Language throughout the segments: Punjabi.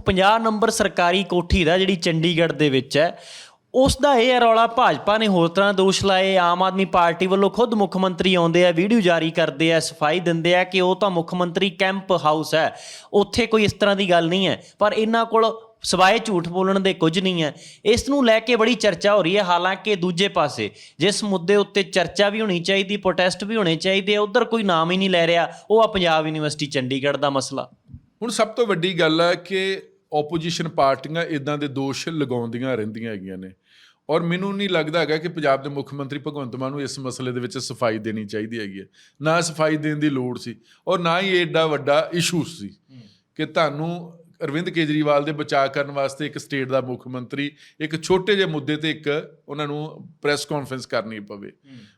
ਉਹ 50 ਨੰਬਰ ਸਰਕਾਰੀ ਕੋਠੀ ਦਾ, ਜਿਹੜੀ ਚੰਡੀਗੜ੍ਹ ਦੇ ਵਿੱਚ ਹੈ ਉਸ ਦਾ ਇਹ ਰੌਲਾ, ਭਾਜਪਾ ਨੇ ਹੋਰ ਤਰ੍ਹਾਂ ਦੋਸ਼ ਲਾਏ। ਆਮ ਆਦਮੀ ਪਾਰਟੀ ਵੱਲੋਂ ਖੁਦ ਮੁੱਖ ਮੰਤਰੀ ਆਉਂਦੇ ਆ, ਵੀਡੀਓ ਜਾਰੀ ਕਰਦੇ ਆ, ਸਫ਼ਾਈ ਦਿੰਦੇ ਆ ਕਿ ਉਹ ਤਾਂ ਮੁੱਖ ਮੰਤਰੀ ਕੈਂਪ ਹਾਊਸ ਹੈ। ਉੱਥੇ ਕੋਈ ਇਸ ਤਰ੍ਹਾਂ ਦੀ ਗੱਲ ਨਹੀਂ ਹੈ, ਪਰ ਇਹਨਾਂ ਕੋਲ ਸਵਾਏ ਝੂਠ ਬੋਲਣ ਦੇ ਕੁਝ ਨਹੀਂ ਹੈ। ਇਸ ਨੂੰ ਲੈ ਕੇ ਬੜੀ ਚਰਚਾ ਹੋ ਰਹੀ ਹੈ, ਹਾਲਾਂਕਿ ਦੂਜੇ ਪਾਸੇ ਜਿਸ ਮੁੱਦੇ ਉੱਤੇ ਚਰਚਾ ਵੀ ਹੋਣੀ ਚਾਹੀਦੀ ਪ੍ਰੋਟੈਸਟ ਵੀ ਹੋਣੇ ਚਾਹੀਦੇ ਆ ਉਧਰ ਕੋਈ ਨਾਮ ਹੀ ਨਹੀਂ ਲੈ ਰਿਹਾ, ਉਹ ਆ ਪੰਜਾਬ ਯੂਨੀਵਰਸਿਟੀ ਚੰਡੀਗੜ੍ਹ ਦਾ ਮਸਲਾ। ਹੁਣ ਸਭ ਤੋਂ ਵੱਡੀ ਗੱਲ ਹੈ ਕਿ ਆਪੋਜੀਸ਼ਨ ਪਾਰਟੀਆਂ ਇਦਾਂ ਦੇ ਦੋਸ਼ ਲਗਾਉਂਦੀਆਂ ਰਹਿੰਦੀਆਂ ਹੈਗੀਆਂ ਨੇ। ਔਰ ਮੈਨੂੰ ਨਹੀਂ ਲੱਗਦਾ ਹੈਗਾ ਕਿ ਪੰਜਾਬ ਦੇ ਮੁੱਖ ਮੰਤਰੀ ਭਗਵੰਤ ਮਾਨ ਨੂੰ ਇਸ ਮਸਲੇ ਦੇ ਵਿੱਚ ਸਫ਼ਾਈ ਦੇਣੀ ਚਾਹੀਦੀ ਹੈਗੀ ਹੈ। ਨਾ ਸਫ਼ਾਈ ਦੇਣ ਦੀ ਲੋੜ ਸੀ ਔਰ ਨਾ ਹੀ ਏਡਾ ਵੱਡਾ ਇਸ਼ੂ ਸੀ ਕਿ ਤੁਹਾਨੂੰ ਅਰਵਿੰਦ ਕੇਜਰੀਵਾਲ ਦੇ ਬਚਾਅ ਕਰਨ ਵਾਸਤੇ ਇੱਕ ਸਟੇਟ ਦਾ ਮੁੱਖ ਮੰਤਰੀ ਇੱਕ ਛੋਟੇ ਜਿਹੇ ਮੁੱਦੇ ਤੇ ਇੱਕ ਉਹਨਾਂ ਨੂੰ ਪ੍ਰੈਸ ਕਾਨਫਰੰਸ ਕਰਨੀ ਪਵੇ।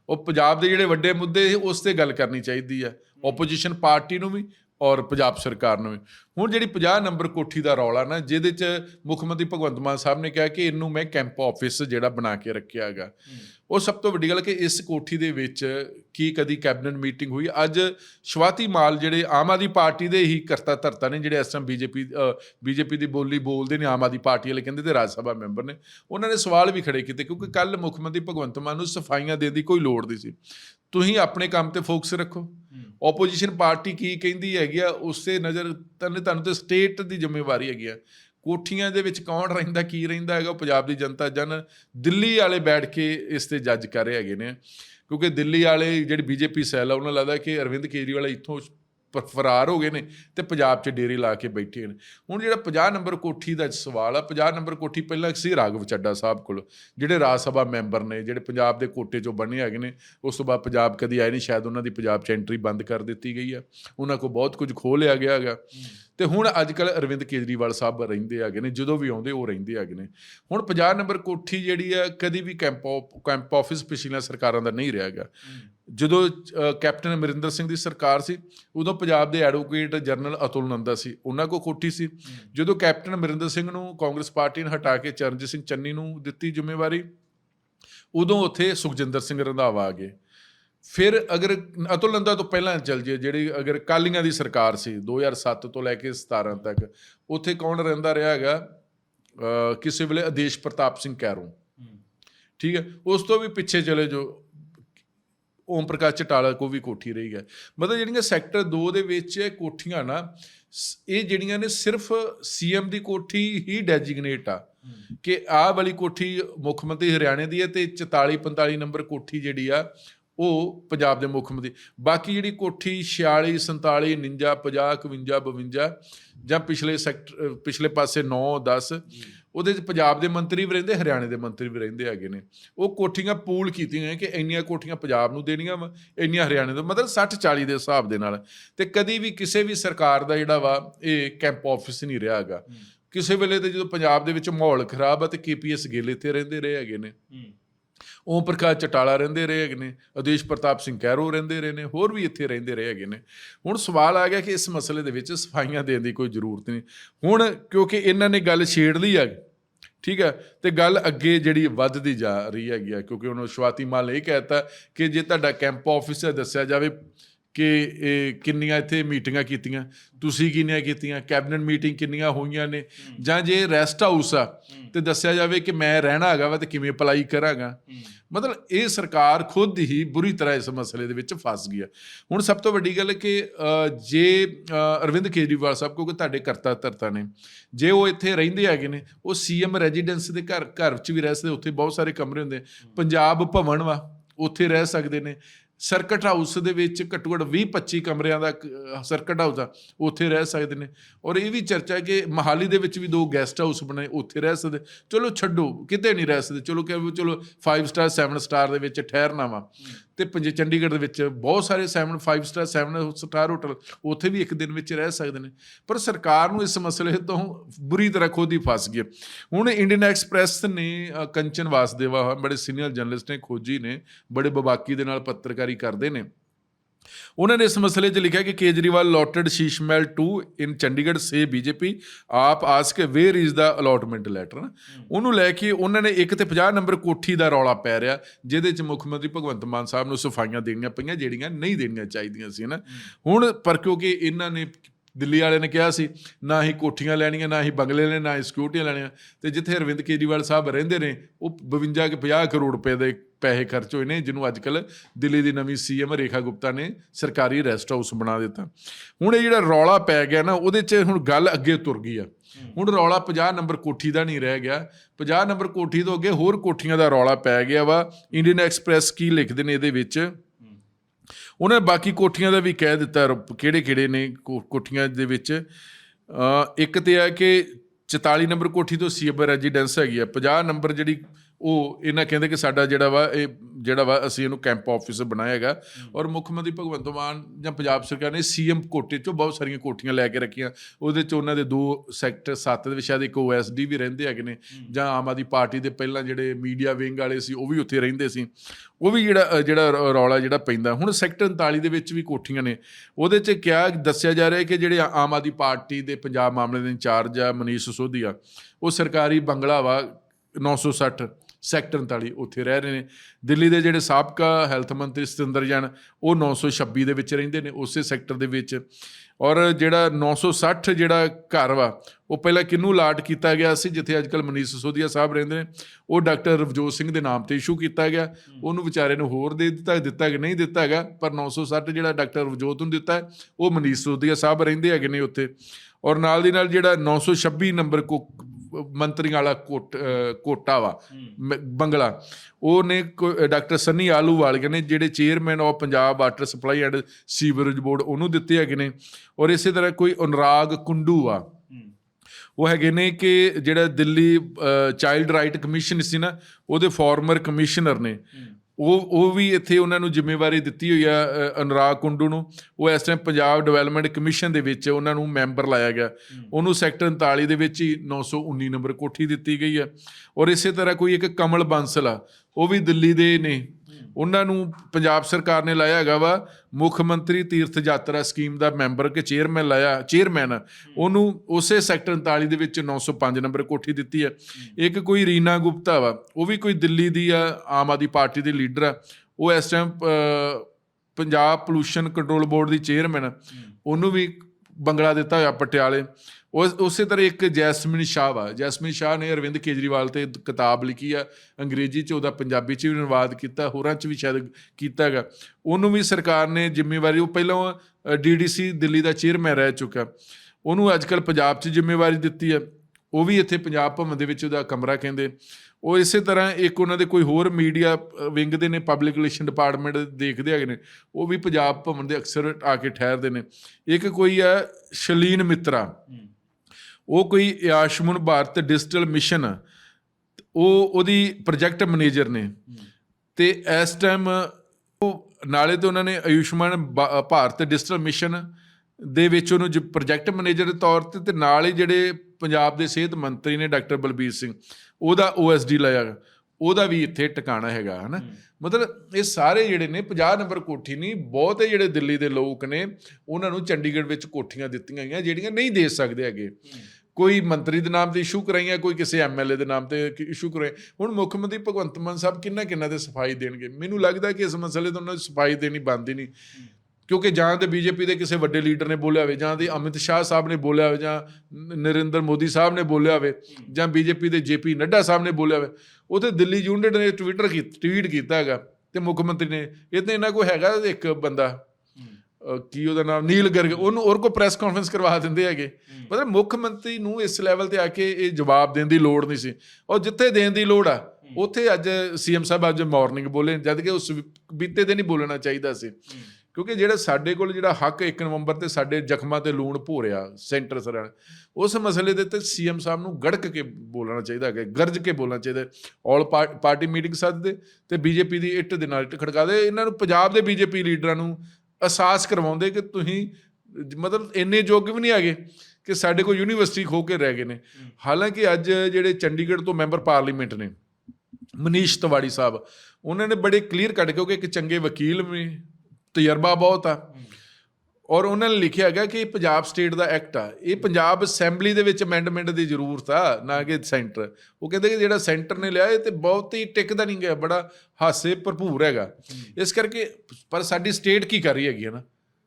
ਉਹ ਪੰਜਾਬ ਦੇ ਜਿਹੜੇ ਵੱਡੇ ਮੁੱਦੇ ਉਸ ਤੇ ਗੱਲ ਕਰਨੀ ਚਾਹੀਦੀ ਹੈ। ਆਪੋਜੀਸ਼ਨ ਪਾਰਟੀ ਨੂੰ ਵੀ ਔਰ ਪੰਜਾਬ ਸਰਕਾਰ ਨੂੰ ਹੁਣ ਜਿਹੜੀ 50 ਨੰਬਰ ਕੋਠੀ ਦਾ ਰੌਲਾ ਨਾ, ਜਿਹਦੇ ਚ ਮੁੱਖ ਮੰਤਰੀ ਭਗਵੰਤ ਮਾਨ ਸਾਹਿਬ ਨੇ ਕਿਹਾ ਕਿ ਇਹਨੂੰ ਮੈਂ ਕੈਂਪ ਆਫਿਸ ਜਿਹੜਾ ਬਣਾ ਕੇ ਰੱਖਿਆ ਹੈਗਾ। ਉਹ ਸਭ ਤੋਂ ਵੱਡੀ ਗੱਲ ਕਿ ਇਸ ਕੋਠੀ ਦੇ ਵਿੱਚ ਕੀ ਕਦੀ ਕੈਬਨਿਟ ਮੀਟਿੰਗ ਹੋਈ। ਅੱਜ ਸ਼ਵਾਤੀ ਮਾਲ ਜਿਹੜੇ ਆਮ ਆਦਮੀ ਪਾਰਟੀ ਦੇ ਹੀ ਕਰਤਾ ਧਰਤਾ ਨੇ, ਜਿਹੜੇ ਇਸ ਟਾਈਮ ਬੀਜੇਪੀ ਬੀਜੇਪੀ ਦੀ ਬੋਲੀ ਬੋਲਦੇ ਨੇ ਆਮ ਆਦਮੀ ਪਾਰਟੀ ਵਾਲੇ ਕਹਿੰਦੇ ਤੇ ਰਾਜ ਸਭਾ ਮੈਂਬਰ ਨੇ। ਉਹਨਾਂ ਨੇ ਸਵਾਲ ਵੀ ਖੜੇ ਕੀਤੇ ਕਿਉਂਕਿ ਕੱਲ ਮੁੱਖ ਮੰਤਰੀ ਭਗਵੰਤ ਮਾਨ ਨੂੰ ਸਫਾਈਆਂ ਦੇਣ ਦੀ ਕੋਈ ਲੋੜ ਨਹੀਂ ਸੀ। ਤੁਸੀਂ ਆਪਣੇ ਕੰਮ ਤੇ ਫੋਕਸ ਰੱਖੋ। ਆਪੋਜੀਸ਼ਨ ਪਾਰਟੀ ਕੀ ਕਹਿੰਦੀ ਹੈਗੀ ਆ, ਉਸੇ ਨਜ਼ਰ ਤੁਹਾਨੂੰ ਤੁਹਾਨੂੰ ਤੇ ਸਟੇਟ ਦੀ ਜ਼ਿੰਮੇਵਾਰੀ ਹੈਗੀ ਆ। ਕੋਠੀਆਂ ਦੇ ਵਿੱਚ ਕੌਣ ਰਹਿੰਦਾ, ਕੀ ਰਹਿੰਦਾ ਹੈਗਾ, ਉਹ ਪੰਜਾਬ ਦੀ ਜਨਤਾ ਜਨ ਦਿੱਲੀ ਵਾਲੇ ਬੈਠ ਕੇ ਇਸ ਤੇ ਜੱਜ ਕਰ ਰਹੇ ਹੈਗੇ ਨੇ। ਕਿਉਂਕਿ ਦਿੱਲੀ ਵਾਲੇ, ਜਿਹੜੀ ਬੀਜੇਪੀ ਸੈੱਲ ਆ, ਉਹਨਾਂ ਨੂੰ ਲੱਗਦਾ ਕਿ ਅਰਵਿੰਦ ਕੇਜਰੀਵਾਲ ਇੱਥੋਂ ਫਰਾਰ ਹੋ ਗਏ ਨੇ ਤੇ ਪੰਜਾਬ 'ਚ ਡੇਰੇ ਲਾ ਕੇ ਬੈਠੇ ਨੇ। ਹੁਣ ਜਿਹੜਾ 50 ਨੰਬਰ ਕੋਠੀ ਦਾ ਸਵਾਲ ਆ 50 ਨੰਬਰ ਕੋਠੀ ਪਹਿਲਾਂ ਸੀ ਰਾਘਵ ਚੱਡਾ ਸਾਹਿਬ ਕੋਲ, ਜਿਹੜੇ ਰਾਜ ਸਭਾ ਮੈਂਬਰ ਨੇ, ਜਿਹੜੇ ਪੰਜਾਬ ਦੇ ਕੋਟੇ 'ਚੋਂ ਬਣੇ ਹੈਗੇ ਨੇ, ਉਸ ਤੋਂ ਬਾਅਦ ਪੰਜਾਬ ਕਦੀ ਆਏ ਨਹੀਂ ਸ਼ਾਇਦ ਉਹਨਾਂ ਦੀ ਪੰਜਾਬ 'ਚ ਐਂਟਰੀ ਬੰਦ ਕਰ ਦਿੱਤੀ ਗਈ ਆ। ਉਹਨਾਂ ਕੋਲ ਬਹੁਤ ਕੁਝ ਖੋਹ ਲਿਆ ਗਿਆ ਹੈਗਾ। ਤੇ ਹੁਣ ਅੱਜ ਕੱਲ ਅਰਵਿੰਦ ਕੇਜਰੀਵਾਲ ਸਾਹਿਬ ਰਹਿੰਦੇ ਹੈਗੇ ਨੇ ਜਦੋਂ ਵੀ ਆਉਂਦੇ ਉਹ ਰਹਿੰਦੇ ਹੈਗੇ ਨੇ। ਹੁਣ 50 ਨੰਬਰ ਕੋਠੀ ਜਿਹੜੀ ਆ ਕਦੀ ਵੀ ਕੈਂਪ ਕੈਂਪ ਆਫਿਸ ਪਿਛਲੀਆਂ ਸਰਕਾਰਾਂ ਦਾ ਨਹੀਂ ਰਿਹਾ ਹੈਗਾ। ਜਦੋਂ ਕੈਪਟਨ ਅਮਰਿੰਦਰ ਸਿੰਘ ਦੀ ਸਰਕਾਰ ਸੀ ਉਦੋਂ ਪੰਜਾਬ ਦੇ ਐਡਵੋਕੇਟ ਜਨਰਲ ਅਤੁਲ ਨੰਦਾ ਸੀ ਉਹਨਾਂ ਕੋਲ ਕੋਠੀ ਸੀ। ਜਦੋਂ ਕੈਪਟਨ ਅਮਰਿੰਦਰ ਸਿੰਘ ਨੂੰ ਕਾਂਗਰਸ ਪਾਰਟੀ ਨੇ ਹਟਾ ਕੇ ਚਰਨਜੀਤ ਸਿੰਘ ਚੰਨੀ ਨੂੰ ਦਿੱਤੀ ਜ਼ਿੰਮੇਵਾਰੀ ਉਦੋਂ ਉੱਥੇ ਸੁਖਜਿੰਦਰ ਸਿੰਘ ਰੰਧਾਵਾ ਆ ਗਏ। ਫਿਰ ਅਗਰ ਅਤੁਲ ਨੰਦਾ ਤੋਂ ਪਹਿਲਾਂ ਚੱਲ ਜੇ ਜਿਹੜੀ ਅਗਰ ਕਾਲੀਆਂ ਦੀ ਸਰਕਾਰ ਸੀ 2007 ਤੋਂ ਲੈ ਕੇ 17 ਤੱਕ ਉੱਥੇ ਕੌਣ ਰਹਿੰਦਾ ਰਿਹਾ ਹੈਗਾ? ਕਿਸੇ ਵੇਲੇ ਆਦੇਸ਼ ਪ੍ਰਤਾਪ ਸਿੰਘ ਕੈਰੋਂ। ਠੀਕ ਹੈ? ਉਸ ਤੋਂ ਵੀ ਪਿੱਛੇ ਚਲੇ ਜੋ ਓਮ ਪ੍ਰਕਾਸ਼ ਚਟਾਲਾ ਕੋ ਵੀ ਕੋਠੀ ਰਹੀ ਹੈ। ਮਤਲਬ ਜਿਹੜੀਆਂ ਸੈਕਟਰ 2 ਦੇ ਵਿੱਚ ਇਹ ਕੋਠੀਆਂ ਨਾ ਇਹ ਜਿਹੜੀਆਂ ਨੇ ਸਿਰਫ ਸੀਐਮ ਦੀ ਕੋਠੀ ਹੀ ਡੈਜਿਗਨੇਟ ਆ। ਕਿ ਆਹ ਵਾਲੀ ਕੋਠੀ ਮੁੱਖ ਮੰਤਰੀ ਹਰਿਆਣੇ ਦੀ ਹੈ ਤੇ 44 45 ਨੰਬਰ ਕੋਠੀ ਜਿਹੜੀ ਆ ਉਹ ਪੰਜਾਬ ਦੇ ਮੁੱਖ ਮੰਤਰੀ। ਬਾਕੀ ਜਿਹੜੀ ਕੋਠੀ 46 47 49 50 51 52 ਜਾਂ ਪਿਛਲੇ ਸੈਕਟਰ ਪਿਛਲੇ ਪਾਸੇ 9 10 ਉਹਦੇ ਚ ਪੰਜਾਬ ਦੇ ਮੰਤਰੀ ਵੀ ਰਹਿੰਦੇ ਹਰਿਆਣੇ ਦੇ ਮੰਤਰੀ ਵੀ ਰਹਿੰਦੇ ਹੈਗੇ ਨੇ। ਉਹ ਕੋਠੀਆਂ ਪੂਲ ਕੀਤੀਆਂ ਹੋਈਆਂ ਕਿ ਇੰਨੀਆਂ ਕੋਠੀਆਂ ਪੰਜਾਬ ਨੂੰ ਦੇਣੀਆਂ ਵਾ ਇੰਨੀਆਂ ਹਰਿਆਣੇ ਤੋਂ ਮਤਲਬ 60 40 ਦੇ ਹਿਸਾਬ ਦੇ ਨਾਲ। ਤੇ ਕਦੀ ਵੀ ਕਿਸੇ ਵੀ ਸਰਕਾਰ ਦਾ ਜਿਹੜਾ ਵਾ ਇਹ ਕੈਂਪ ਆਫਿਸ ਨਹੀਂ ਰਿਹਾ ਹੈਗਾ। ਕਿਸੇ ਵੇਲੇ ਤੇ ਜਦੋਂ ਪੰਜਾਬ ਦੇ ਵਿੱਚ ਮਾਹੌਲ ਖਰਾਬ ਆ ਤੇ ਕੇਪੀਐਸ ਗਿੱਲ ਇੱਥੇ ਰਹਿੰਦੇ ਰਹੇ ਹੈਗੇ ਨੇ। ਓਮ ਪ੍ਰਕਾਸ਼ ਚਟਾਲਾ ਰਹਿੰਦੇ ਰਹੇ ਹੈਗੇ ਨੇ, ਆਦੇਸ਼ ਪ੍ਰਤਾਪ ਸਿੰਘ ਕੈਰੋ ਰਹਿੰਦੇ ਰਹੇ ਨੇ, ਹੋਰ ਵੀ ਇੱਥੇ ਰਹਿੰਦੇ ਰਹੇ ਹੈਗੇ ਨੇ। ਹੁਣ ਸਵਾਲ ਆ ਗਿਆ ਕਿ ਇਸ ਮਸਲੇ ਦੇ ਵਿੱਚ ਸਫਾਈਆਂ ਦੇਣ ਦੀ ਕੋਈ ਜ਼ਰੂਰਤ ਨਹੀਂ। ਹੁਣ ਕਿਉਂਕਿ ਇਹਨਾਂ ਨੇ ਗੱਲ ਛੇੜ ਲਈ ਹੈ ਠੀਕ ਹੈ, ਤੇ ਗੱਲ ਅੱਗੇ ਜਿਹੜੀ ਵੱਧਦੀ ਜਾ ਰਹੀ ਹੈਗੀ ਆ, ਕਿਉਂਕਿ ਉਹਨੂੰ ਸ਼ਵਾਤੀ ਮਾਲ ਨੇ ਇਹ ਕਹਿਤਾ ਕਿ ਜੇ ਤੁਹਾਡਾ ਕੈਂਪ ਆਫਿਸ ਦੱਸਿਆ ਜਾਵੇ ਕਿ ਕਿੰਨੀਆਂ ਇੱਥੇ ਮੀਟਿੰਗਾਂ ਕੀਤੀਆਂ? ਤੁਸੀਂ ਕਿੰਨੀਆਂ ਕੀਤੀਆਂ? ਕੈਬਨਿਟ ਮੀਟਿੰਗ ਕਿੰਨੀਆਂ ਹੋਈਆਂ ਨੇ? ਜਾਂ ਜੇ ਰੈਸਟ ਹਾਊਸ ਆ ਤੇ ਦੱਸਿਆ ਜਾਵੇ ਕਿ ਮੈਂ ਰਹਿਣਾ ਹੈਗਾ ਵਾ ਤੇ ਕਿਵੇਂ ਅਪਲਾਈ ਕਰਾਂਗਾ? ਮਤਲਬ ਇਹ ਸਰਕਾਰ ਖੁਦ ਹੀ ਬੁਰੀ ਤਰ੍ਹਾਂ ਇਸ ਮਸਲੇ ਦੇ ਵਿੱਚ ਫਸ ਗਈ ਹੈ ਹੁਣ ਸਭ ਤੋਂ ਵੱਡੀ ਗੱਲ ਕਿ ਜੇ ਅਰਵਿੰਦ ਕੇਜਰੀਵਾਲ ਸਾਹਿਬ ਕਿਉਂਕਿ ਤੁਹਾਡੇ ਕਰਤਾ ਧਰਤਾ ਨੇ ਜੇ ਉਹ ਇੱਥੇ ਰਹਿੰਦੇ ਹੈਗੇ ਨੇ ਉਹ ਸੀਐਮ ਰੈਜ਼ੀਡੈਂਸ ਦੇ ਘਰ ਘਰ 'ਚ ਵੀ ਰਹਿ ਸਕਦੇ ਉੱਥੇ ਬਹੁਤ ਸਾਰੇ ਕਮਰੇ ਹੁੰਦੇ ਪੰਜਾਬ ਭਵਨ ਵਾ ਉੱਥੇ ਰਹਿ ਸਕਦੇ ਨੇ। ਸਰਕਟ ਹਾਊਸ ਦੇ ਵਿੱਚ ਘੱਟੋ ਘੱਟ 20 25 ਕਮਰਿਆਂ ਦਾ ਸਰਕਟ ਹਾਊਸ ਆ, ਉੱਥੇ ਰਹਿ ਸਕਦੇ ਨੇ। ਔਰ ਇਹ ਵੀ ਚਰਚਾ ਹੈ ਕਿ ਮਹਾਲੀ ਦੇ ਵਿੱਚ ਵੀ ਦੋ ਗੈਸਟ ਹਾਊਸ ਬਣੇ, ਉੱਥੇ ਰਹਿ ਸਕਦੇ। ਚਲੋ ਛੱਡੋ, ਕਿਤੇ ਨਹੀਂ ਰਹਿ ਸਕਦੇ। ਚਲੋ ਕਿ ਚਲੋ 5 ਸਟਾਰ 7 ਸਟਾਰ ਦੇ ਵਿੱਚ ਠਹਿਰਨਾ ਵਾ। ਤੇ ਪੰਜ ਚੰਡੀਗੜ੍ਹ ਦੇ ਵਿੱਚ ਬਹੁਤ ਸਾਰੇ 7 5 ਸਟਾਰ 7 ਸਟਾਰ ਹੋਟਲ ਉੱਥੇ ਵੀ ਇੱਕ ਦਿਨ ਵਿੱਚ ਰਹਿ ਸਕਦੇ ਨੇ ਪਰ ਸਰਕਾਰ ਨੂੰ ਇਸ ਮਸਲੇ ਤੋਂ ਬੁਰੀ ਤਰ੍ਹਾਂ ਖੁਦ ਹੀ ਫਸ ਗਈ ਹੈ। ਹੁਣ ਇੰਡੀਅਨ ਐਕਸਪ੍ਰੈਸ ਨੇ ਅ, ਕੰਚਨ ਵਾਸਦੇਵਾ ਬੜੇ ਸੀਨੀਅਰ ਜਰਨਲਿਸਟ ਨੇ ਖੋਜੀ ਨੇ ਬੜੇ ਬਬਾਕੀ ਦੇ ਨਾਲ ਪੱਤਰਕਾਰੀ ਕਰਦੇ ਨੇ ਉਹਨਾਂ ਨੇ ਇਸ ਮਸਲੇ 'ਚ ਲਿਖਿਆ ਕਿ ਕੇਜਰੀਵਾਲ ਅਲੋਟਡ ਸ਼ੀਸ਼ ਮਹਿਲ 2 ਇਨ ਚੰਡੀਗੜ੍ਹ ਸੇ ਬੀਜੇਪੀ ਆਪ ask where is the allotment letter ਉਹਨੂੰ ਲੈ ਕੇ ਉਹਨਾਂ ਨੇ ਇੱਕ ਤੇ 50 ਨੰਬਰ ਕੋਠੀ ਦਾ ਰੌਲਾ ਪੈ ਰਿਹਾ ਜਿਹਦੇ 'ਚ ਮੁੱਖ ਮੰਤਰੀ ਭਗਵੰਤ ਮਾਨ ਸਾਹਿਬ ਨੂੰ ਸਫਾਈਆਂ ਦੇਣੀਆਂ ਪਈਆਂ ਜਿਹੜੀਆਂ ਨਹੀਂ ਦੇਣੀਆਂ ਚਾਹੀਦੀਆਂ ਸੀ ਨਾ। ਹੁਣ ਪਰ ਕਿਉਂਕਿ ਇਹਨਾਂ ਨੇ ਦਿੱਲੀ ਵਾਲਿਆਂ ਨੇ ਕਿਹਾ ਸੀ, ਨਾ ਹੀ ਕੋਠੀਆਂ ਲੈਣੀਆਂ, ਨਾ ਹੀ ਬੰਗਲੇ ਲੈਣੇ ਨਾ ਹੀ ਸਿਕਿਉਰਟੀਆਂ ਲੈਣੀਆਂ। ਤੇ ਜਿੱਥੇ ਅਰਵਿੰਦ ਕੇਜਰੀਵਾਲ ਸਾਹਿਬ ਰਹਿੰਦੇ ਨੇ, ਉਹ 52 ਕਿ 50 ਕਰੋੜ ਰੁਪਏ ਦੇ ਪੈਸੇ ਖਰਚ ਹੋਏ ਨੇ, ਜਿਹਨੂੰ ਅੱਜ ਕੱਲ ਦਿੱਲੀ ਦੀ ਨਵੀਂ ਸੀਐਮ ਰੇਖਾ ਗੁਪਤਾ ਨੇ ਸਰਕਾਰੀ ਰੈਸਟ ਹਾਊਸ ਬਣਾ ਦਿੱਤਾ। ਹੁਣ ਇਹ ਜਿਹੜਾ ਰੌਲਾ ਪੈ ਗਿਆ ਨਾ, ਉਹਦੇ 'ਚ ਹੁਣ ਗੱਲ ਅੱਗੇ ਤੁਰ ਗਈ ਆ। ਹੁਣ ਰੌਲਾ 50 ਨੰਬਰ ਕੋਠੀ ਦਾ ਨਹੀਂ ਰਹਿ ਗਿਆ। 50 ਨੰਬਰ ਕੋਠੀ ਤੋਂ ਅੱਗੇ ਹੋਰ ਕੋਠੀਆਂ ਦਾ ਰੌਲਾ ਪੈ ਗਿਆ ਵਾ। ਇੰਡੀਅਨ ਐਕਸਪ੍ਰੈਸ ਕੀ ਲਿਖਦੇ ਨੇ ਇਹਦੇ ਵਿੱਚ? ਉਹਨਾਂ ਨੇ ਬਾਕੀ ਕੋਠੀਆਂ ਦਾ ਵੀ ਕਹਿ ਦਿੱਤਾ ਕਿਹੜੇ ਕਿਹੜੇ ਨੇ ਕੋਠੀਆਂ ਦੇ ਵਿੱਚ। ਇੱਕ ਤੇ ਹੈ ਕਿ 44 ਨੰਬਰ ਕੋਠੀ ਤੋਂ ਸੀਬਰ ਰੈਜ਼ੀਡੈਂਸ ਹੈਗੀ ਆ 50 ਨੰਬਰ ਜਿਹੜੀ ਉਹ ਇਹਨਾਂ ਕਹਿੰਦੇ ਕਿ ਸਾਡਾ ਜਿਹੜਾ ਵਾ ਇਹ ਜਿਹੜਾ ਵਾ ਅਸੀਂ ਇਹਨੂੰ ਕੈਂਪ ਆਫਿਸ ਬਣਾਇਆ ਹੈਗਾ। ਔਰ ਮੁੱਖ ਮੰਤਰੀ ਭਗਵੰਤ ਮਾਨ ਜਾਂ ਪੰਜਾਬ ਸਰਕਾਰ ਨੇ ਸੀਐਮ ਕੋਟੇ ਚੋਂ ਬਹੁਤ ਸਾਰੀਆਂ ਕੋਠੀਆਂ ਲੈ ਕੇ ਰੱਖੀਆਂ। ਉਹਦੇ ਚ ਉਹਨਾਂ ਦੇ ਦੋ ਸੈਕਟਰ 7 ਦੇ ਵਿੱਚ ਸ਼ਾਇਦ ਇੱਕ ਓਐਸਡੀ ਵੀ ਰਹਿੰਦੇ ਹੈਗੇ ਨੇ ਜਾਂ ਆਮ ਆਦਮੀ ਪਾਰਟੀ ਦੇ ਪਹਿਲਾਂ ਜਿਹੜੇ ਮੀਡੀਆ ਵਿੰਗ ਵਾਲੇ ਸੀ ਉਹ ਵੀ ਉੱਥੇ ਰਹਿੰਦੇ ਸੀ। ਉਹ ਵੀ ਜਿਹੜਾ ਜਿਹੜਾ ਰੌਲਾ ਜਿਹੜਾ ਪੈਂਦਾ। ਹੁਣ ਸੈਕਟਰ 39 ਦੇ ਵਿੱਚ ਵੀ ਕੋਠੀਆਂ ਨੇ। ਉਹਦੇ 'ਚ ਕਿਹਾ ਦੱਸਿਆ ਜਾ ਰਿਹਾ ਹੈ ਕਿ ਜਿਹੜੇ ਆਮ ਆਦਮੀ ਪਾਰਟੀ ਦੇ ਪੰਜਾਬ ਮਾਮਲੇ ਦੇ ਇੰਚਾਰਜ ਆ ਮਨੀਸ਼ ਸਿਸੋਦੀਆ ਉਹ ਸਰਕਾਰੀ ਬੰਗਲਾ ਵਾ 960 ਸੈਕਟਰ 39 ਉੱਥੇ ਰਹਿ ਰਹੇ ਨੇ। ਦਿੱਲੀ ਦੇ ਜਿਹੜੇ ਸਾਬਕਾ ਹੈਲਥ ਮੰਤਰੀ ਸਤਿੰਦਰ ਜੈਨ ਉਹ 926 ਦੇ ਵਿੱਚ ਰਹਿੰਦੇ ਨੇ ਉਸੇ ਸੈਕਟਰ ਦੇ ਵਿੱਚ। ਔਰ ਜਿਹੜਾ 960 ਜਿਹੜਾ ਘਰ ਵਾ ਉਹ ਪਹਿਲਾਂ ਕਿਹਨੂੰ ਲਾਟ ਕੀਤਾ ਗਿਆ ਸੀ ਜਿੱਥੇ ਅੱਜਕੱਲ ਮਨੀਸ਼ ਸਿਸੋਦੀਆ ਸਾਹਿਬ ਰਹਿੰਦੇ ਨੇ ਉਹ ਡਾਕਟਰ ਰਵਜੋਤ ਸਿੰਘ ਦੇ ਨਾਮ ਤੇ ਇਸ਼ੂ ਕੀਤਾ ਗਿਆ। ਉਹਨੂੰ ਵਿਚਾਰੇ ਨੂੰ ਹੋਰ ਦੇ ਦਿੱਤਾ ਦਿੱਤਾ ਕਿ ਨਹੀਂ ਦਿੱਤਾ ਹੈਗਾ ਪਰ 960 ਜਿਹੜਾ ਡਾਕਟਰ ਰਵਜੋਤ ਨੂੰ ਦਿੱਤਾ ਹੈ ਉਹ ਮਨੀਸ਼ ਸਿਸੋਦੀਆ ਸਾਹਿਬ ਰਹਿੰਦੇ ਹੈਗੇ ਨੇ ਉੱਥੇ। ਔਰ ਨਾਲ ਦੀ ਨਾਲ ਜਿਹੜਾ 926 ਨੰਬਰ ਕੋ ਮੰਤਰੀ ਵਾਲਾ ਕੋਟ ਕੋਟਾ ਵਾ ਬੰਗਲਾ। ਉਹਨੇ ਕੋ- ਡਾਕਟਰ ਸੰਨੀ ਆਲੂ ਵਾਲੀਆ ਨੇ ਜਿਹੜੇ chairman of Punjab water supply and sewerage board ਉਹਨੂੰ ਦਿੱਤੇ ਹੈਗੇ ਨੇ। ਔਰ ਇਸੇ ਤਰ੍ਹਾਂ ਕੋਈ ਅਨੁਰਾਗ ਕੁੰਡੂ ਆ। ਉਹ ਹੈਗੇ ਨੇ ਕਿ ਜਿਹੜਾ ਦਿੱਲੀ ਚਾਈਲਡ ਰਾਈਟ ਕਮਿਸ਼ਨ ਸੀ ਨਾ ਉਹਦੇ ਫਾਰਮਰ ਕਮਿਸ਼ਨਰ ਨੇ। ਉਹ ਉਹ ਵੀ ਇੱਥੇ ਉਹਨਾਂ ਨੂੰ ਜ਼ਿੰਮੇਵਾਰੀ ਦਿੱਤੀ ਹੋਈ ਆ ਅਨੁਰਾਗ ਕੁੰਡੂ ਨੂੰ। ਉਹ ਇਸ ਟਾਈਮ ਪੰਜਾਬ ਡਿਵੈਲਪਮੈਂਟ ਕਮਿਸ਼ਨ ਦੇ ਵਿੱਚ ਉਹਨਾਂ ਨੂੰ ਮੈਂਬਰ ਲਾਇਆ ਗਿਆ। ਉਹਨੂੰ ਸੈਕਟਰ 39 ਦੇ ਵਿੱਚ ਹੀ 919 ਨੰਬਰ ਕੋਠੀ ਦਿੱਤੀ ਗਈ ਹੈ ਔਰ ਇਸੇ ਤਰ੍ਹਾਂ ਕੋਈ ਇੱਕ ਕਮਲ ਬਾਂਸਲ ਆ ਉਹ ਵੀ ਦਿੱਲੀ ਦੇ ਨੇ। ਉਹਨਾਂ ਨੂੰ ਪੰਜਾਬ ਸਰਕਾਰ ਨੇ ਲਾਇਆ ਹੈਗਾ ਵਾ, ਮੁੱਖ ਮੰਤਰੀ ਤੀਰਥ ਯਾਤਰਾ ਸਕੀਮ ਦਾ ਮੈਂਬਰ ਕਿ ਚੇਅਰਮੈਨ ਲਾਇਆ, ਚੇਅਰਮੈਨ। ਉਹਨੂੰ ਉਸੇ ਸੈਕਟਰ 39 ਦੇ ਵਿੱਚ 905 ਨੰਬਰ ਕੋਠੀ ਦਿੱਤੀ ਹੈ। ਇੱਕ ਕੋਈ ਰੀਨਾ ਗੁਪਤਾ ਵਾ, ਉਹ ਵੀ ਕੋਈ ਦਿੱਲੀ ਦੀ ਆ, ਆਮ ਆਦਮੀ ਪਾਰਟੀ ਦੇ ਲੀਡਰ ਆ। ਉਹ ਇਸ time Punjab pollution control board ਦੀ ਚੇਅਰਮੈਨ ਆ। ਉਹਨੂੰ ਵੀ ਬੰਗਲਾ ਦਿੱਤਾ ਹੋਇਆ, ਪਟਿਆਲੇ। ਉਸ, ਉਸੇ ਤਰ੍ਹਾਂ ਇੱਕ ਜੈਸਮਿਨ ਸ਼ਾਹ ਵਾ। ਜੈਸਮਿਨ ਸ਼ਾਹ ਨੇ ਅਰਵਿੰਦ ਕੇਜਰੀਵਾਲ ਤੇ ਕਿਤਾਬ ਲਿਖੀ ਆ, ਅੰਗਰੇਜ਼ੀ ਚ ਉਹਦਾ ਪੰਜਾਬੀ ਚ ਵੀ ਅਨੁਵਾਦ ਕੀਤਾ, ਹੋਰਾਂ ਚ ਵੀ ਸ਼ਾਇਦ ਕੀਤਾ ਹੈਗਾ। ਉਹਨੂੰ ਵੀ ਸਰਕਾਰ ਨੇ ਜ਼ਿੰਮੇਵਾਰੀ, ਉਹ ਪਹਿਲਾਂ ਡੀਡੀਸੀ ਦਿੱਲੀ ਦਾ ਚੇਅਰਮੈਨ ਰਹਿ ਚੁੱਕਾ ਉਹਨੂੰ ਅੱਜਕੱਲ ਪੰਜਾਬ 'ਚ ਜ਼ਿੰਮੇਵਾਰੀ ਦਿੱਤੀ ਹੈ। ਉਹ ਵੀ ਇੱਥੇ ਪੰਜਾਬ ਭਵਨ ਦੇ ਵਿੱਚ ਉਹਦਾ ਕਮਰਾ ਕਹਿੰਦੇ। ਉਹ ਇਸੇ ਤਰ੍ਹਾਂ ਇੱਕ ਉਹਨਾਂ ਦੇ ਕੋਈ ਹੋਰ ਮੀਡੀਆ ਵਿੰਗ ਦੇ ਨੇ, ਪਬਲਿਕ ਰਿਲੇਸ਼ਨ ਡਿਪਾਰਟਮੈਂਟ ਦੇਖਦੇ ਹੈਗੇ ਨੇ। ਉਹ ਵੀ ਪੰਜਾਬ ਭਵਨ ਦੇ ਅਕਸਰ ਆ ਕੇ ਠਹਿਰਦੇ ਨੇ। ਇੱਕ ਕੋਈ ਆ ਸ਼ਲੀਨ ਮਿੱਤਰਾ। ਉਹ ਕੋਈ ਆਯੁਸ਼ਮਾਨ ਭਾਰਤ ਡਿਜੀਟਲ ਮਿਸ਼ਨ ਉਹ ਉਹਦੀ ਪ੍ਰੋਜੈਕਟ ਮੈਨੇਜਰ ਨੇ। ਤੇ ਇਸ ਟਾਈਮ ਉਹ ਨਾਲੇ ਤੇ ਉਹਨਾਂ ਨੇ ਆਯੁਸ਼ਮਾਨ ਭਾ- ਭਾਰਤ ਡਿਜੀਟਲ ਮਿਸ਼ਨ ਦੇ ਵਿੱਚ ਉਹਨੂੰ ਪ੍ਰੋਜੈਕਟ ਮੈਨੇਜਰ ਦੇ ਤੌਰ ਤੇ ਤੇ ਨਾਲ ਹੀ ਜਿਹੜੇ ਪੰਜਾਬ ਦੇ ਸਿਹਤ ਮੰਤਰੀ ਨੇ ਡਾਕਟਰ ਬਲਬੀਰ ਸਿੰਘ, ਉਹਦਾ ਓਐਸਡੀ ਲਾਇਆ। ਉਹਦਾ ਵੀ ਇੱਥੇ ਟਿਕਾਣਾ ਹੈਗਾ ਹਨਾ? ਮਤਲਬ ਇਹ ਸਾਰੇ ਜਿਹੜੇ ਨੇ 50 ਨੰਬਰ ਕੋਠੀ ਨਹੀਂ ਬਹੁਤੇ ਜਿਹੜੇ ਦਿੱਲੀ ਦੇ ਲੋਕ ਨੇ ਉਹਨਾਂ ਨੂੰ ਚੰਡੀਗੜ੍ਹ ਵਿੱਚ ਕੋਠੀਆਂ ਦਿੱਤੀਆਂ ਗਈਆਂ ਜਿਹੜੀਆਂ ਨਹੀਂ ਦੇ ਸਕਦੇ ਹੈਗੇ। ਕੋਈ ਮੰਤਰੀ ਦੇ ਨਾਮ ਤੇ ਇਸ਼ੂ ਕਰਾਈਆਂ ਕੋਈ ਕਿਸੇ ਐਮਐਲਏ ਦੇ ਨਾਮ ਤੇ ਇਸ਼ੂ ਕਰਾਈ ਹੁਣ ਮੁੱਖ ਮੰਤਰੀ ਭਗਵੰਤ ਮਾਨ ਸਾਹਿਬ ਕਿੰਨਾ ਕਿੰਨਾ ਦੇ ਸਫ਼ਾਈ ਦੇਣਗੇ? ਮੈਨੂੰ ਲੱਗਦਾ ਕਿ ਇਸ ਮਸਲੇ ਤੋਂ ਉਹਨਾਂ ਦੀ ਸਫ਼ਾਈ ਦੇਣੀ ਬੰਦੀ ਨਹੀਂ। ਕਿਉਂਕਿ ਜਾਂ ਤੇ ਬੀਜੇਪੀ ਦੇ ਕਿਸੇ ਵੱਡੇ ਲੀਡਰ ਨੇ ਬੋਲਿਆ ਹੋਵੇ, ਜਾਂ ਤੇ ਅਮਿਤ ਸ਼ਾਹ ਸਾਹਿਬ ਨੇ ਬੋਲਿਆ ਹੋਵੇ, ਜਾਂ ਨਰਿੰਦਰ ਮੋਦੀ ਸਾਹਿਬ ਨੇ ਬੋਲਿਆ ਹੋਵੇ, ਜਾਂ ਬੀਜੇਪੀ ਦੇ ਜੇਪੀ ਨੱਡਾ ਸਾਹਿਬ ਨੇ ਬੋਲਿਆ ਹੋਵੇ ਉਹ ਤੇ ਦਿੱਲੀ ਯੂਨਿਟ ਨੇ ਟਵਿੱਟਰ ਕੀ ਟਵੀਟ ਕੀਤਾ ਹੈਗਾ, ਤੇ ਮੁੱਖ ਮੰਤਰੀ ਨੇ, ਇਹ ਤੇ ਇਹਨਾਂ ਕੋ ਹੈਗਾ ਇੱਕ ਬੰਦਾ ਕੀ ਉਹਦਾ ਨਾਮ, ਨੀਲ ਗਰਗ, ਉਹਨੂੰ ਹੋਰ ਕੋ ਪ੍ਰੈਸ ਕਾਨਫਰੰਸ ਕਰਵਾ ਦਿੰਦੇ ਹੈਗੇ, ਮਤਲਬ ਮੁੱਖ ਮੰਤਰੀ ਨੂੰ ਇਸ ਲੈਵਲ ਤੇ ਆ ਕੇ ਇਹ ਜਵਾਬ ਦੇਣ ਦੀ ਲੋੜ ਨਹੀਂ ਸੀ, ਔਰ ਜਿੱਥੇ ਦੇਣ ਦੀ ਲੋੜ ਆ, ਉੱਥੇ ਅੱਜ ਸੀਐਮ ਸਾਹਿਬ ਅੱਜ ਮਾਰਨਿੰਗ ਬੋਲੇ, ਜਦ ਕਿ ਉਸ ਬੀਤੇ ਦਿਨ ਹੀ ਬੋਲਣਾ ਚਾਹੀਦਾ ਸੀ ਕਿਉਂਕਿ ਜਿਹੜਾ ਸਾਡੇ ਕੋਲ ਜਿਹੜਾ ਹੱਕ 1 ਨਵੰਬਰ ਤੇ ਸਾਡੇ ਜ਼ਖਮਾਂ ਤੇ ਲੂਣ ਭੋਰਿਆ ਸੈਂਟਰ ਸਰਾਂ ਉਸ ਮਸਲੇ ਦੇ ਤੇ ਸੀਐਮ ਸਾਹਿਬ ਨੂੰ ਗੜਕ ਕੇ ਬੋਲਣਾ ਚਾਹੀਦਾ ਹੈ ਗਰਜ ਕੇ ਬੋਲਣਾ ਚਾਹੀਦਾ ਆਲ ਪਾਰਟੀ ਮੀਟਿੰਗ ਸੱਦਦੇ ਤੇ ਬੀਜੇਪੀ ਦੀ ਇੱਟ ਦੇ ਨਾਲ ਇੱਟ ਖੜਕਾਦੇ ਇਹਨਾਂ ਨੂੰ ਪੰਜਾਬ ਦੇ ਬੀਜੇਪੀ ਲੀਡਰਾਂ ਨੂੰ ਅਹਿਸਾਸ ਕਰਵਾਉਂਦੇ ਕਿ ਤੁਸੀਂ ਮਤਲਬ ਇੰਨੇ ਯੋਗ ਵੀ ਨਹੀਂ ਹੈਗੇ ਕਿ ਸਾਡੇ ਕੋਲ ਯੂਨੀਵਰਸਿਟੀ ਖੋ ਕੇ ਰਹਿ ਗਏ ਨੇ। ਹਾਲਾਂਕਿ ਅੱਜ ਜਿਹੜੇ ਚੰਡੀਗੜ੍ਹ ਤੋਂ ਮੈਂਬਰ ਪਾਰਲੀਮੈਂਟ ਨੇ ਮਨੀਸ਼ ਤਿਵਾੜੀ ਸਾਹਿਬ ਉਹਨਾਂ ਨੇ ਬੜੇ ਕਲੀਅਰ ਕੱਟ ਕਿਉਂਕਿ ਇੱਕ ਚੰਗੇ ਵਕੀਲ ਵੀ ਤਜਰਬਾ ਬਹੁਤ ਆ। ਔਰ ਉਹਨਾਂ ਨੇ ਲਿਖਿਆ ਹੈਗਾ ਕਿ ਇਹ ਪੰਜਾਬ ਸਟੇਟ ਦਾ ਐਕਟ ਆ। ਇਹ ਪੰਜਾਬ ਅਸੈਂਬਲੀ ਦੇ ਵਿੱਚ ਅਮੈਂਡਮੈਂਟ ਦੀ ਜ਼ਰੂਰਤ ਆ, ਨਾ ਕਿ ਸੈਂਟਰ। ਉਹ ਕਹਿੰਦੇ ਕਿ ਜਿਹੜਾ ਸੈਂਟਰ ਨੇ ਲਿਆ, ਇਹ ਤੇ ਬਹੁਤ ਹੀ ਟਿਕਦਾ ਨਹੀਂ ਗਿਆ, ਬੜਾ ਹਾਸੇ ਭਰਪੂਰ ਹੈਗਾ। ਇਸ ਕਰਕੇ ਪਰ ਸਾਡੀ ਸਟੇਟ ਕੀ ਕਰ ਰਹੀ ਹੈਗੀ ਹੈ ਨਾ?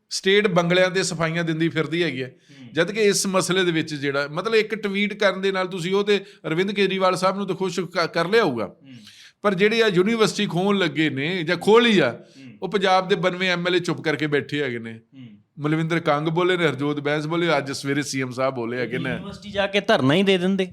ਸਟੇਟ ਬੰਗਲਿਆਂ ਤੇ ਸਫਾਈਆਂ ਦਿੰਦੀ ਫਿਰਦੀ ਹੈਗੀ ਹੈ। ਜਦ ਕਿ ਇਸ ਮਸਲੇ ਦੇ ਵਿੱਚ ਜਿਹੜਾ, ਮਤਲਬ ਇੱਕ ਟਵੀਟ ਕਰਨ ਦੇ ਨਾਲ ਤੁਸੀਂ ਉਹ ਤੇ ਅਰਵਿੰਦ ਕੇਜਰੀਵਾਲ ਸਾਹਿਬ ਨੂੰ ਤਾਂ ਖੁਸ਼ ਕ- ਕਰ ਲਿਆ ਹੋਊਗਾ। ਪਰ ਜਿਹੜੇ ਆ ਯੂਨੀਵਰਸਿਟੀ ਖੋਲ੍ਹਣ ਲੱਗੇ ਨੇ ਜਾਂ ਖੋਲੀ ਆ ਉਹ ਪੰਜਾਬ ਦੇ 92 ਐਮਐਲਏ ਚੁੱਪ ਕਰਕੇ ਬੈਠੇ ਹੈਗੇ ਨੇ। ਮਲਵਿੰਦਰ ਕੰਗ ਬੋਲੇ ਨੇ ਹਰਜੋਤ ਬੈਂਸ ਬੋਲੇ ਅੱਜ ਸਵੇਰੇ ਸੀਐਮ ਸਾਹਿਬ ਬੋਲੇ ਹੈਗੇ ਨੇ। ਯੂਨੀਵਰਸਿਟੀ ਜਾ ਕੇ ਧਰਨਾ ਹੀ ਦੇ ਦਿੰਦੇ।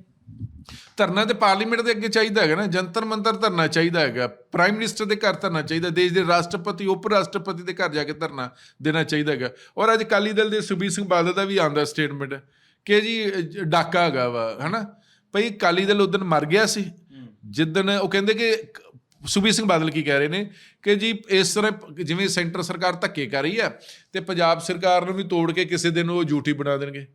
ਧਰਨਾ ਤੇ ਪਾਰਲੀਮੈਂਟ ਦੇ ਅੱਗੇ ਚਾਹੀਦਾ ਹੈਗਾ ਨਾ ਜੰਤਰ ਮੰਤਰ ਧਰਨਾ ਚਾਹੀਦਾ ਹੈਗਾ। ਪ੍ਰਾਈਮ ਮਿਨਿਸਟਰ ਦੇ ਘਰ ਧਰਨਾ ਚਾਹੀਦਾ ਦੇਸ਼ ਦੇ ਰਾਸ਼ਟਰਪਤੀ ਉਪ ਰਾਸ਼ਟਰਪਤੀ ਦੇ ਘਰ ਜਾ ਕੇ ਧਰਨਾ ਦੇਣਾ ਚਾਹੀਦਾ ਹੈਗਾ। ਔਰ ਅੱਜ ਅਕਾਲੀ ਦਲ ਦੇ ਸੁਖਬੀਰ ਸਿੰਘ ਬਾਦਲ ਦਾ ਵੀ ਆਂਦਾ ਸਟੇਟਮੈਂਟ ਕਿ ਜੀ ਡਾਕਾ ਹੈਗਾ ਵਾ ਹਨਾ? ਭਈ ਅਕਾਲੀ ਦਲ ਉਦੋਂ ਮਰ ਗਿਆ ਸੀ। ਜਿੱਦਣ ਉਹ ਕਹਿੰਦੇ ਕਿ ਸੁਖਬੀਰ ਸਿੰਘ ਬਾਦਲ ਕੀ ਕਹਿ ਰਹੇ ਨੇ ਕਿ ਜੀ ਇਸ ਤਰ੍ਹਾਂ ਜਿਵੇਂ ਸੈਂਟਰ ਸਰਕਾਰ ਧੱਕੇ ਕਰ ਰਹੀ ਹੈ ਤੇ ਪੰਜਾਬ ਸਰਕਾਰ ਨੂੰ ਵੀ ਤੋੜ ਕੇ ਕਿਸੇ ਦਿਨ ਉਹ ਯੂਟੀ ਬਣਾ ਦੇਣਗੇ।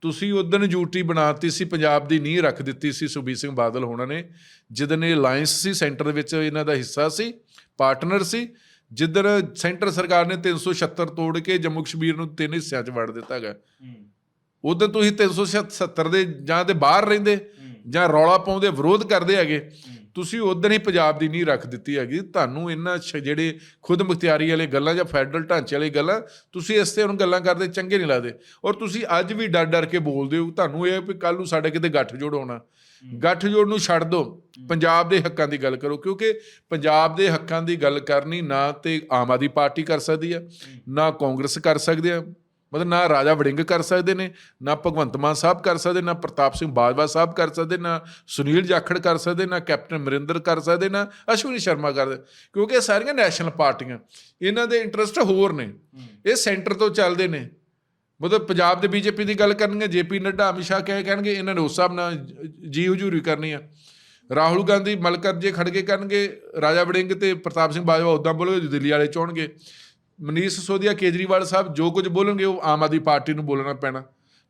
ਤੁਸੀਂ ਉਦੋਂ ਯੂਟੀ ਬਣਾਤੀ ਸੀ ਪੰਜਾਬ ਦੀ ਨੀਂਹ ਰੱਖ ਦਿੱਤੀ ਸੀ ਸੁਖਬੀਰ ਸਿੰਘ ਬਾਦਲ ਹੋਣਾ ਨੇ ਜਿੱਦਣ ਇਹ ਅਲਾਈਅੰਸ ਸੀ ਸੈਂਟਰ ਦੇ ਵਿੱਚ ਇਹਨਾਂ ਦਾ ਹਿੱਸਾ ਸੀ ਪਾਰਟਨਰ ਸੀ ਜਿੱਦਣ ਸੈਂਟਰ ਸਰਕਾਰ ਨੇ 376 ਤੋੜ ਕੇ ਜੰਮੂ ਕਸ਼ਮੀਰ ਨੂੰ ਤਿੰਨ ਹਿੱਸਿਆਂ 'ਚ ਵੰਡ ਦਿੱਤਾ ਗਿਆ ਉਦੋਂ ਤੁਸੀਂ 370 ਦੇ ਜਾਂ ਤੇ ਬਾਹਰ ਰਹਿੰਦੇ ਜਾਂ ਰੌਲਾ ਪਾਉਂਦੇ ਵਿਰੋਧ ਕਰਦੇ ਹੈਗੇ ਤੁਸੀਂ ਉਦੋਂ ਹੀ ਪੰਜਾਬ ਦੀ ਨਹੀਂ ਰੱਖ ਦਿੱਤੀ ਹੈਗੀ। ਤੁਹਾਨੂੰ ਇਹਨਾਂ ਜਿਹੜੇ ਖੁਦ ਮੁਖਤਿਆਰੀ ਵਾਲੇ ਗੱਲਾਂ ਜਾਂ ਫੈਡਰਲ ਢਾਂਚੇ ਵਾਲੀ ਗੱਲਾਂ ਤੁਸੀਂ ਇਸ ਤੇ ਹੁਣ ਗੱਲਾਂ ਕਰਦੇ ਚੰਗੇ ਨਹੀਂ ਲੱਗਦੇ। ਔਰ ਤੁਸੀਂ ਅੱਜ ਵੀ ਡਰ ਡਰ ਕੇ ਬੋਲਦੇ ਹੋ ਤੁਹਾਨੂੰ ਇਹ ਵੀ ਕੱਲ ਨੂੰ ਸਾਡੇ ਕਿਤੇ ਗੱਠ ਜੋੜ ਹੋਣਾ। ਗੱਠ ਜੋੜ ਨੂੰ ਛੱਡ ਦਿਓ ਪੰਜਾਬ ਦੇ ਹੱਕਾਂ ਦੀ ਗੱਲ ਕਰੋ ਕਿਉਂਕਿ ਪੰਜਾਬ ਦੇ ਹੱਕਾਂ ਦੀ ਗੱਲ ਕਰਨੀ ਨਾ ਤੇ ਆਮ ਆਦਮੀ ਪਾਰਟੀ ਕਰ ਸਕਦੀ ਹੈ ਨਾ ਕਾਂਗਰਸ ਕਰ ਸਕਦੇ ਆ ਮਤਲਬ ਨਾ ਰਾਜਾ ਵੜਿੰਗ ਕਰ ਸਕਦੇ ਨੇ, ਨਾ ਭਗਵੰਤ ਮਾਨ ਸਾਹਿਬ ਕਰ ਸਕਦੇ, ਨਾ ਪ੍ਰਤਾਪ ਸਿੰਘ ਬਾਜਵਾ ਸਾਹਿਬ ਕਰ ਸਕਦੇ, ਨਾ ਸੁਨੀਲ ਜਾਖੜ ਕਰ ਸਕਦੇ, ਨਾ ਕੈਪਟਨ ਅਮਰਿੰਦਰ ਕਰ ਸਕਦੇ, ਨਾ ਅਸ਼ਵਨੀ ਸ਼ਰਮਾ ਕਰ ਕਿਉਂਕਿ ਇਹ ਸਾਰੀਆਂ ਨੈਸ਼ਨਲ ਪਾਰਟੀਆਂ, ਇਹਨਾਂ ਦੇ ਇੰਟਰਸਟ ਹੋਰ ਨੇ। ਇਹ ਸੈਂਟਰ ਤੋਂ ਚੱਲਦੇ ਨੇ। ਮਤਲਬ ਪੰਜਾਬ ਦੇ ਬੀਜੇਪੀ ਦੀ ਗੱਲ ਕਰਨਗੇ, ਜੇਪੀ ਨੱਡਾ, ਅਮਿਤ ਸ਼ਾਹ ਕਹੇ ਕਹਿਣਗੇ, ਇਹਨਾਂ ਨੇ ਉਸ ਹਿਸਾਬ ਨਾਲ ਜੀ ਹਜੂਰੀ ਕਰਨੀ ਆ। ਰਾਹੁਲ ਗਾਂਧੀ ਮਲਕਰ ਜੇ ਖੜਗੇ ਕਰਨਗੇ, ਰਾਜਾ ਵੜਿੰਗ ਤੇ ਪ੍ਰਤਾਪ ਸਿੰਘ ਬਾਜਵਾ ਉਦਾਂ ਬੋਲਣਗੇ ਦਿੱਲੀ ਵਾਲੇ ਚਾਹਣਗੇ ਮਨੀਸ਼ ਸਿਸੋਦੀਆ ਕੇਜਰੀਵਾਲ ਸਾਹਿਬ ਜੋ ਕੁਝ ਬੋਲਣਗੇ ਉਹ ਆਮ ਆਦਮੀ ਪਾਰਟੀ ਨੂੰ ਬੋਲਣਾ ਪੈਣਾ।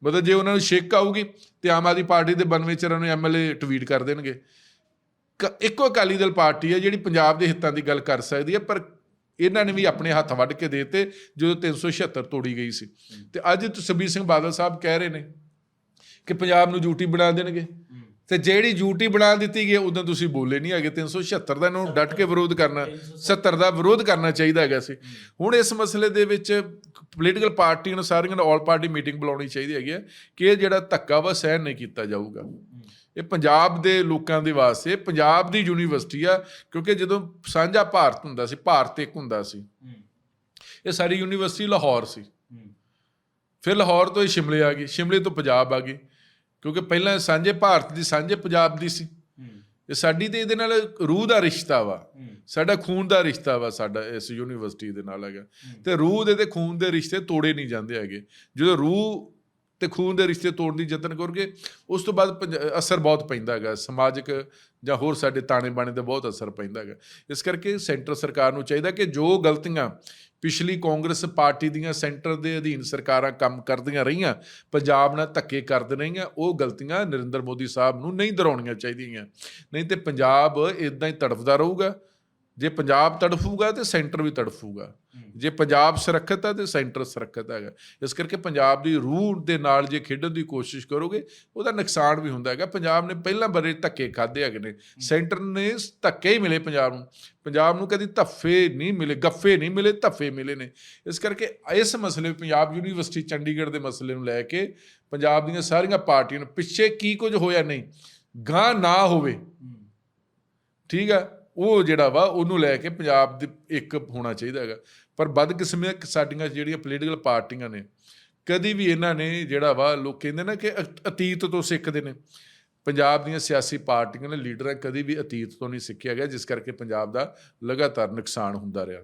ਮਤਲਬ ਜੇ ਉਹਨਾਂ ਨੂੰ ਸ਼ੇਕ ਆਊਗੀ ਤੇ ਆਮ ਆਦਮੀ ਪਾਰਟੀ ਦੇ 92 ਚਰਨ ਨੂੰ ਐਮਐਲਏ ਟਵੀਟ ਕਰ ਦੇਣਗੇ। ਕ- ਇੱਕੋ ਅਕਾਲੀ ਦਲ ਪਾਰਟੀ ਹੈ ਜਿਹੜੀ ਪੰਜਾਬ ਦੇ ਹਿੱਤਾਂ ਦੀ ਗੱਲ ਕਰ ਸਕਦੀ ਹੈ, ਪਰ ਇਹਨਾਂ ਨੇ ਵੀ ਆਪਣੇ ਹੱਥ ਵੱਢ ਕੇ ਦੇਤੇ ਜਦੋਂ 376 ਤੋੜੀ ਗਈ ਸੀ। ਤੇ ਅੱਜ ਸੁਖਬੀਰ ਸਿੰਘ ਬਾਦਲ ਸਾਹਿਬ ਕਹਿ ਰਹੇ ਨੇ ਕਿ ਪੰਜਾਬ ਨੂੰ ਯੂਟੀ ਬਣਾ ਦੇਣਗੇ। ਤੇ ਜਿਹੜੀ ਯੂਟੀ ਬਣਾ ਦਿੱਤੀ ਗਈ ਉਦੋਂ ਤੁਸੀਂ ਬੋਲੇ ਨਹੀਂ ਹੈਗੇ। 376 ਦਾ ਇਹਨੂੰ ਡਟ ਕੇ ਵਿਰੋਧ ਕਰਨਾ 70 ਦਾ ਵਿਰੋਧ ਕਰਨਾ ਚਾਹੀਦਾ ਹੈਗਾ ਸੀ। ਹੁਣ ਇਸ ਮਸਲੇ ਦੇ ਵਿੱਚ ਪੋਲੀਟੀਕਲ ਪਾਰਟੀ ਨੂੰ ਸਾਰੀਆਂ ਨੂੰ ਆਲ ਪਾਰਟੀ ਮੀਟਿੰਗ ਬੁਲਾਉਣੀ ਚਾਹੀਦੀ ਹੈਗੀ ਹੈ ਕਿ ਇਹ ਜਿਹੜਾ ਧੱਕਾ ਵਾ ਸਹਿਨ ਨਹੀਂ ਕੀਤਾ ਜਾਊਗਾ। ਇਹ ਪੰਜਾਬ ਦੇ ਲੋਕਾਂ ਦੇ ਵਾਸਤੇ ਪੰਜਾਬ ਦੀ ਯੂਨੀਵਰਸਿਟੀ ਆ ਕਿਉਂਕਿ ਜਦੋਂ ਸਾਂਝਾ ਭਾਰਤ ਹੁੰਦਾ ਸੀ ਭਾਰਤ ਇੱਕ ਹੁੰਦਾ ਸੀ। ਇਹ ਸਾਡੀ ਯੂਨੀਵਰਸਿਟੀ ਲਾਹੌਰ ਸੀ। ਫਿਰ ਲਾਹੌਰ ਤੋਂ ਇਹ ਸ਼ਿਮਲੇ ਆ ਗਈ ਸ਼ਿਮਲੇ ਤੋਂ ਪੰਜਾਬ ਆ ਗਈ। ਕਿਉਂਕਿ ਪਹਿਲਾਂ ਸਾਂਝੇ ਭਾਰਤ ਦੀ ਸਾਂਝੇ ਪੰਜਾਬ ਦੀ ਸੀ। ਇਹ ਸਾਡੀ ਤੇ ਇਹਦੇ ਨਾਲ ਰੂਹ ਦਾ ਰਿਸ਼ਤਾ ਵਾ। ਸਾਡਾ ਖੂਨ ਦਾ ਰਿਸ਼ਤਾ ਵਾ ਸਾਡਾ ਇਸ ਯੂਨੀਵਰਸਿਟੀ ਦੇ ਨਾਲ ਹੈਗਾ। ਤੇ ਰੂਹ ਦੇ ਤੇ ਖੂਨ ਦੇ ਰਿਸ਼ਤੇ ਤੋੜੇ ਨਹੀਂ ਜਾਂਦੇ ਹੈਗੇ। ਜਦੋਂ ਰੂਹ ਤੇ ਖੂਨ ਦੇ ਰਿਸ਼ਤੇ ਤੋੜਨ ਦੀ ਯਤਨ ਕਰੋਗੇ ਉਸ ਤੋਂ ਬਾਅਦ ਅਸਰ ਬਹੁਤ ਪੈਂਦਾ ਹੈਗਾ। ਸਮਾਜਿਕ ਜਾਂ ਹੋਰ ਸਾਡੇ ਤਾਣੇ ਬਾਣੇ ਤੇ ਬਹੁਤ ਅਸਰ ਪੈਂਦਾ ਹੈਗਾ। ਇਸ ਕਰਕੇ ਸੈਂਟਰ ਸਰਕਾਰ ਨੂੰ ਚਾਹੀਦਾ ਕਿ ਜੋ ਗਲਤੀਆਂ ਪਿਛਲੀ ਕਾਂਗਰਸ ਪਾਰਟੀ ਦੀਆਂ ਸੈਂਟਰ ਦੇ ਅਧੀਨ ਸਰਕਾਰਾਂ ਕੰਮ ਕਰਦੀਆਂ ਰਹੀਆਂ, ਪੰਜਾਬ ਨਾਲ ਧੱਕੇ ਕਰਦੇ ਰਹੀਆਂ, ਉਹ ਗਲਤੀਆਂ ਨਰਿੰਦਰ ਮੋਦੀ ਸਾਹਿਬ ਨੂੰ ਨਹੀਂ ਦੁਹਰਾਉਣੀਆਂ ਚਾਹੀਦੀਆਂ। ਨਹੀਂ ਤੇ ਪੰਜਾਬ ਇਦਾਂ ਹੀ ਤੜਫਦਾ ਰਹੂਗਾ। ਜੇ ਪੰਜਾਬ ਤੜਫੂਗਾ ਤੇ ਸੈਂਟਰ ਵੀ ਤੜਫੂਗਾ। ਜੇ ਪੰਜਾਬ ਸੁਰੱਖਿਅਤ ਹੈ ਤੇ ਸੈਂਟਰ ਸੁਰੱਖਿਅਤ ਹੈਗਾ। ਇਸ ਕਰਕੇ ਪੰਜਾਬ ਦੀ ਰੂਹ ਦੇ ਨਾਲ ਜੇ ਖੇਡਣ ਦੀ ਕੋਸ਼ਿਸ਼ ਕਰੋਗੇ ਉਹਦਾ ਨੁਕਸਾਨ ਵੀ ਹੁੰਦਾ ਹੈਗਾ। ਪੰਜਾਬ ਨੇ ਪਹਿਲਾਂ ਬਰੇ ਧੱਕੇ ਖਾਦੇ ਹੈਗੇ ਨੇ। ਸੈਂਟਰ ਨੇ ਧੱਕੇ ਹੀ ਮਿਲੇ ਪੰਜਾਬ ਨੂੰ। ਪੰਜਾਬ ਨੂੰ ਕਦੀ ਧੱਫੇ ਨਹੀਂ ਮਿਲੇ ਗੱਫੇ ਨਹੀਂ ਮਿਲੇ ਧੱਫੇ ਮਿਲੇ ਨੇ। ਇਸ ਕਰਕੇ ਇਸ ਮਸਲੇ ਪੰਜਾਬ ਯੂਨੀਵਰਸਿਟੀ ਚੰਡੀਗੜ੍ਹ ਦੇ ਮਸਲੇ ਨੂੰ ਲੈ ਕੇ ਪੰਜਾਬ ਦੀਆਂ ਸਾਰੀਆਂ ਪਾਰਟੀਆਂ ਨੂੰ ਪਿੱਛੇ ਕੀ ਕੁਝ ਹੋਇਆ ਨਹੀਂ ਗਾਂ ਨਾ ਹੋਵੇ। ਠੀਕ ਆ? ਉਹ ਜਿਹੜਾ ਵਾ, ਉਹਨੂੰ ਲੈ ਕੇ ਪੰਜਾਬ ਦੇ ਇੱਕ ਹੋਣਾ ਚਾਹੀਦਾ ਹੈਗਾ। ਪਰ ਬਦਕਿਸਮੀਆਂ ਸਾਡੀਆਂ ਜਿਹੜੀਆਂ ਪੋਲੀਟੀਕਲ ਪਾਰਟੀਆਂ ਨੇ, ਕਦੀ ਵੀ ਇਹਨਾਂ ਨੇ ਜਿਹੜਾ ਵਾ, ਲੋਕ ਕਹਿੰਦੇ ਨਾ ਕਿ ਅਤ- ਅਤੀਤ ਤੋਂ ਸਿੱਖਦੇ ਨੇ। ਪੰਜਾਬ ਦੀਆਂ ਸਿਆਸੀ ਪਾਰਟੀਆਂ ਨੇ, ਲੀਡਰਾਂ ਕਦੀ ਵੀ ਅਤੀਤ ਤੋਂ ਨਹੀਂ ਸਿੱਖਿਆ ਗਿਆ, ਜਿਸ ਕਰਕੇ ਪੰਜਾਬ ਦਾ ਲਗਾਤਾਰ ਨੁਕਸਾਨ ਹੁੰਦਾ ਰਿਹਾ।